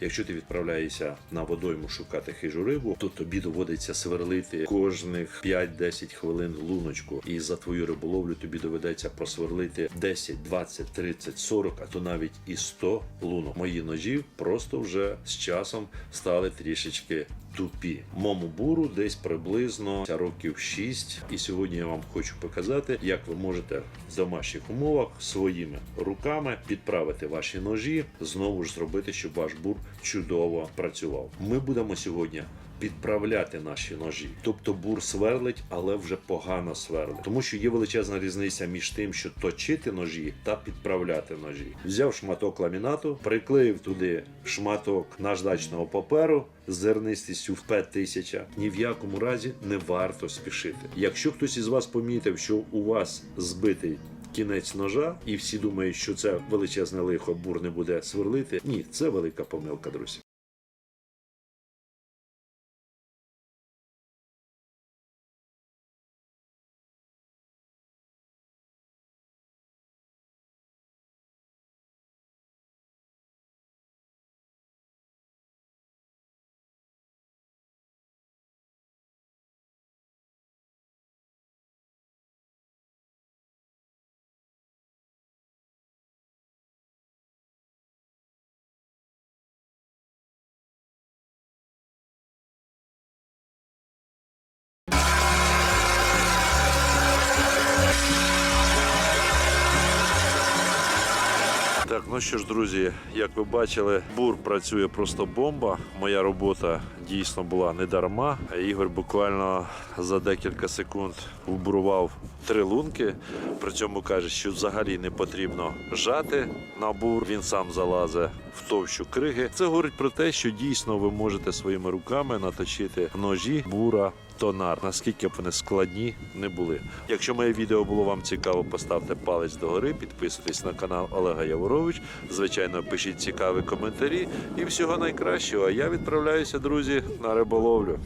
Якщо ти відправляєшся на водойму шукати хижу рибу, то тобі доводиться сверлити кожних 5-10 хвилин луночку. І за твою риболовлю тобі доведеться просверлити 10, 20, 30, 40, а то навіть і 100 лунок. Мої ножі просто вже з часом стали трішечки тупі. Мому буру десь приблизно років 6. І сьогодні я вам хочу показати, як ви можете в домашніх умовах своїми руками підправити ваші ножі, знову ж зробити, щоб ваш бур чудово працював. Ми будемо сьогодні. Підправляти наші ножі, тобто бур сверлить, але вже погано сверлить, тому що є величезна різниця між тим, що точити ножі та підправляти ножі. Взяв шматок ламінату, приклеїв туди шматок наждачного паперу з зернистістю в 5000. Ні в якому разі не варто спішити. Якщо хтось із вас помітив, що у вас збитий кінець ножа, і всі думають, що це величезне лихо бур не буде сверлити. Ні, це велика помилка, друзі. Так, ну що ж, друзі, як ви бачили, бур працює просто бомба. Моя робота дійсно була не дарма. Ігор буквально за декілька секунд вбурував три лунки. При цьому каже, що взагалі не потрібно жати на бур. Він сам залазить в товщу криги. Це говорить про те, що дійсно ви можете своїми руками наточити ножі бура. Тонар, наскільки б вони складні не були. Якщо моє відео було вам цікаво, поставте палець догори, підписуйтесь на канал Олега Яворович. Звичайно, пишіть цікаві коментарі і всього найкращого. А я відправляюся, друзі, на риболовлю.